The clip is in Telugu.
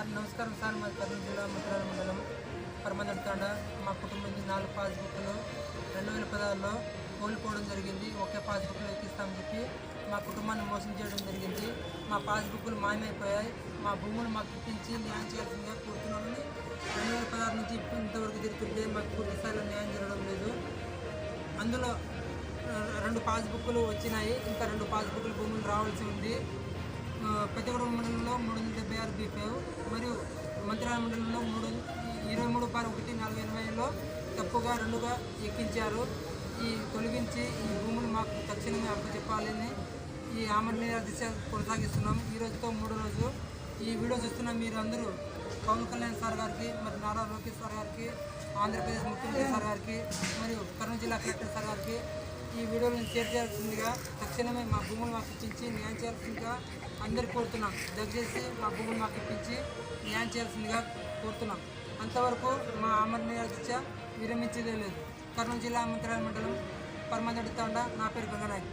సార్ నమస్కారం సార్. మా కర్నూలు జిల్లా ముద్రాల మండలం పరమదడతాండ మా కుటుంబం నాలుగు పాస్బుక్లు రెండు వేల పదహారులో కోల్పోవడం జరిగింది. ఒకే పాస్బుక్లో ఎక్కిస్తామని చెప్పి మా కుటుంబాన్ని మోసం చేయడం జరిగింది. మా పాస్బుక్లు మాయమైపోయాయి. మా భూములు మాకు ఇప్పించి న్యాయం చేయాల్సిందిగా కోరుతున్నామని రెండు వేల పదహారు నుంచి ఇంతవరకు జరుగుతుంటే మాకు పూర్తి స్థాయిలో న్యాయం జరగడం లేదు. అందులో రెండు పాస్బుక్లు వచ్చినాయి. ఇంకా రెండు పాస్బుక్లు భూములు రావాల్సి ఉంది. ఆ, పెద్దగూడెం మండలంలో మంత్రాల మూడు ఇరవై మూడు బార్ ఒకటి నాలుగు ఎనభైలో తప్పుగా రెండుగా ఎక్కించారు. ఈ తొలగించి ఈ భూములు మాకు తక్షణమే అప్పచెప్పాలని ఈ ఆమరణ దిశ కొనసాగిస్తున్నాం. ఈ రోజుతో మూడో రోజు. ఈ వీడియో చూస్తున్న మీరు అందరూ పవన్ కళ్యాణ్ సార్ గారికి మరి నారా లోకేష్ సార్ గారికి ఆంధ్రప్రదేశ్ ముఖ్యమంత్రి సార్ గారికి మరియు కర్నూలు జిల్లా కలెక్టర్ సార్ గారికి వీడియోలను షేర్ చేయాల్సిందిగా తక్షణమే మా భూములు మాకు ఇప్పించి న్యాయం చేయాల్సిందిగా అందరు కోరుతున్నాం. దయచేసి మా భూములు మాకు ఇప్పించి న్యాయం చేయాల్సిందిగా కోరుతున్నాం. అంతవరకు మా ఆమరణ దీక్ష విరమించేదే లేదు కర్నూలు జిల్లా మంత్రాల మండలం పరమందడి తండ నా పేరు గంగనాయక్